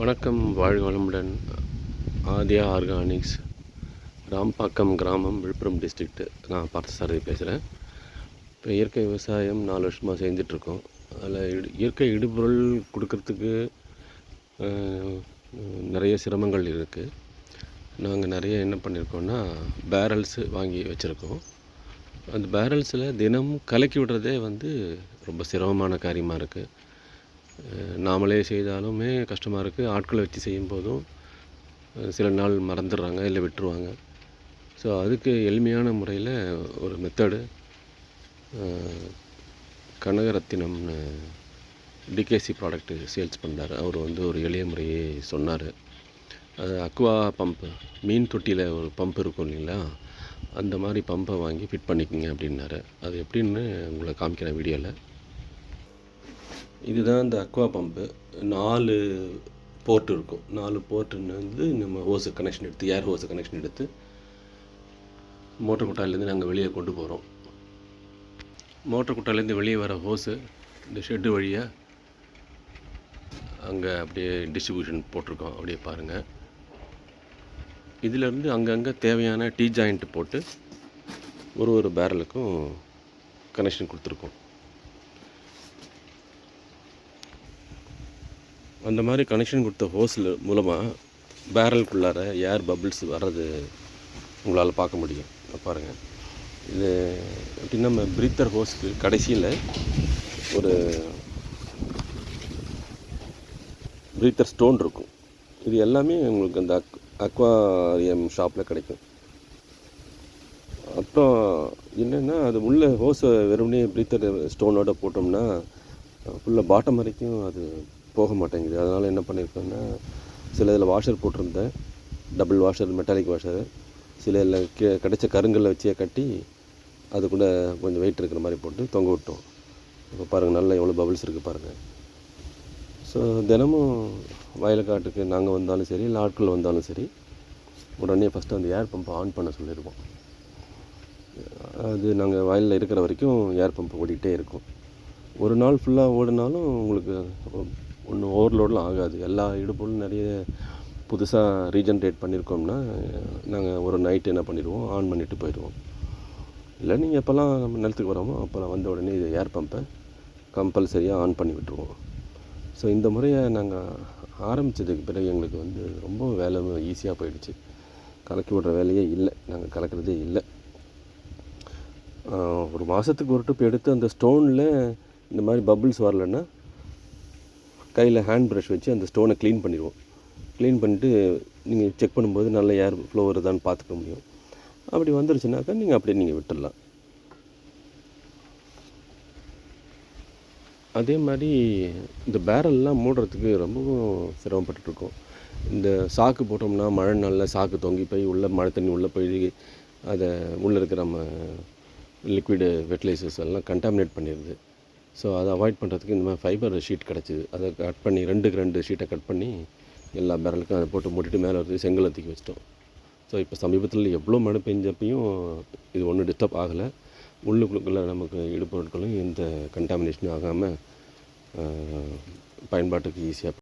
வணக்கம் வாழ்க வளமுடன் ஆதியா ஆர்கானிக்ஸ் ராம்பாக்கம் கிராமம் விழுப்புரம் டிஸ்ட்ரிக்ட். நான் பார்த்தசாரதி பேசுகிறேன் இப்போ இயற்கை விவசாயம் நாலு வருஷமாக செஞ்சிட்ருக்கோம். அதில் இடு இயற்கை இடுபொருள் கொடுக்கறதுக்கு நிறைய சிரமங்கள் இருக்குது நாங்கள் நிறைய என்ன பண்ணியிருக்கோம்னா பேரல்ஸு வாங்கி வச்சுருக்கோம். அந்த பேரல்ஸில் தினமும் கலக்கி விடுறதே வந்து ரொம்ப சிரமமான காரியமாக இருக்குது நாமளே செய்தாலுமே கஷ்டமாக இருக்குது ஆட்களை வச்சு செய்யும் போதும் சில நாள் மறந்துடுறாங்க இல்லை விட்டுருவாங்க. ஸோ அதுக்கு எளிமையான முறையில் ஒரு மெத்தடு கனகரத்தினம்னு டிகேசி ப்ராடக்ட்டு சேல்ஸ் பண்ணார் அவர் வந்து ஒரு எளிய முறையை சொன்னார். அது அக்வா பம்பு மீன் தொட்டியில் ஒரு பம்ப் இருக்கும் இல்லைங்களா? அந்த மாதிரி பம்பை வாங்கி ஃபிட் பண்ணிக்கோங்க அப்படின்னாரு. அது எப்படின்னு உங்களை காமிக்கிறேன் வீடியோவில் இதுதான் இந்த அக்வா பம்பு நாலு போர்ட் இருக்கும். நாலு போர்ட்டுன்னு வந்து நம்ம ஹோஸு கனெக்ஷன் எடுத்து ஏர் ஹோஸு கனெக்ஷன் எடுத்து மோட்டர் குட்டாலேருந்து நாங்கள் வெளியே கொண்டு போகிறோம் மோட்டர் குட்டாலேருந்து வெளியே வர ஹோஸு இந்த ஷெட்டு வழியாக அங்கே அப்படியே டிஸ்ட்ரிபியூஷன் போட்டிருக்கோம். அப்படியே பாருங்கள் இதிலேருந்து அங்கங்கே தேவையான டீ ஜாயிண்ட் போட்டு ஒரு ஒரு பேரலுக்கும் கனெக்ஷன் கொடுத்துருக்கோம். அந்த மாதிரி கனெக்ஷன் கொடுத்த ஹோஸில் மூலமாக பேரலுக்குள்ளார ஏர் பபிள்ஸ் வர்றது உங்களால் பார்க்க முடியும். பாருங்கள் இது எப்படின்னா நம்ம பிரீத்தர் ஹோஸ்க்கு கடைசியில் ஒரு பிரீத்தர் ஸ்டோன் இருக்கும். இது எல்லாமே உங்களுக்கு அந்த அக் அக்வாரியம் ஷாப்பில் கிடைக்கும். அப்புறம் என்னென்னா அது உள்ளே ஹோஸை வெறுமனே பிரீத்தர் ஸ்டோனோட போட்டோம்னா ஃபுல்லாக பாட்டம் வரைக்கும் அது போக மாட்டேங்குது. அதனால் என்ன பண்ணியிருக்கேன்னா சில இதில் வாஷர் போட்டிருந்தேன். டபுள் வாஷர் மெட்டாலிக் வாஷர் சில இதில் கி கிடைச்ச கருங்கல்ல வச்சே கட்டி அதுக்குள்ளே கொஞ்சம் வெயிட் இருக்கிற மாதிரி போட்டு தொங்க விட்டோம். இப்போ பாருங்கள் நல்லா எவ்வளோ பபிள்ஸ் இருக்குது பாருங்கள் ஸோ தினமும் வயலுக்காட்டுக்கு நாங்கள் வந்தாலும் சரி இல்லை ஆட்கள் வந்தாலும் சரி உடனே ஃபஸ்ட்டு அந்த ஏர் பம்பை ஆன் பண்ண சொல்லிடுவோம் அது நாங்கள் வயலில் இருக்கிற வரைக்கும் ஏர் பம்ப் ஓடிக்கிட்டே இருக்கும். ஒரு நாள் ஃபுல்லாக ஓடினாலும் உங்களுக்கு ஒன்றும் ஓவர்லோடெலாம் ஆகாது. எல்லா இடுப்பும் நிறைய புதுசாக ரீஜென்ரேட் பண்ணியிருக்கோம்னா நாங்கள் ஒரு நைட் என்ன பண்ணிடுவோம்? ஆன் பண்ணிவிட்டு போயிடுவோம். இல்லை நீங்கள் எப்போல்லாம் நம்ம நிலத்துக்கு வரோமோ அப்போல்லாம் வந்த உடனே இது ஏர் பம்பை கம்பல்சரியாக ஆன் பண்ணி விட்டுருவோம். ஸோ இந்த முறையை நாங்கள் ஆரம்பித்ததுக்கு பிறகு எங்களுக்கு வந்து ரொம்ப வேலை ஈஸியாக போயிடுச்சு. கலக்கி விடுற வேலையே இல்லை. நாங்கள் கலக்கிறதே இல்லை. ஒரு மாதத்துக்கு ஒரு ட்ரிப் எடுத்து அந்த ஸ்டோனில் இந்த மாதிரி பபுள்ஸ் வரலன்னா கையில் ஹேண்ட் ப்ரஷ் வச்சு அந்த ஸ்டோனை க்ளீன் பண்ணிடுவோம். க்ளீன் பண்ணிட்டு நீங்கள் செக் பண்ணும்போது நல்ல ஏர் ஃப்ளோ வருதான்னு பார்த்துக்க முடியும். அப்படி வந்துருச்சுனாக்கா நீங்கள் அப்படியே நீங்கள் விட்டுடலாம். அதே மாதிரி இந்த பேரல்லாம் மூடுறதுக்கு ரொம்பவும் சிரமப்பட்டுருக்கோம் இந்த சாக்கு போட்டோம்னா மழை நாளில் சாக்கு தொங்கி போய் உள்ளே மழை தண்ணி உள்ளே போய் அதை உள்ளே இருக்கிற நம்ம லிக்விடு ஃபெர்டிலைசர்ஸ் எல்லாம் கண்டாமினேட் பண்ணிடுது. ஸோ அதை அவாய்ட் பண்ணுறதுக்கு இந்த மாதிரி ஃபைபர் ஷீட் கிடச்சிது. அதை கட் பண்ணி ரெண்டுக்கு ரெண்டு ஷீட்டை கட் பண்ணி எல்லா பேரலுக்கும் அதை போட்டு மூட்டிட்டு மேலே வந்து செங்கலை தூக்கி வச்சிட்டோம். ஸோ இப்போ சமீபத்தில் எவ்வளோ மழை பெஞ்சப்பையும் இது ஒன்றும் டிஸ்டர்ப் ஆகலை. உள்ளுக்குள்ளே நமக்கு இடுபொருட்களும் எந்த கண்டாமினேஷனும் ஆகாமல் பயன்பாட்டுக்கு ஈஸியாக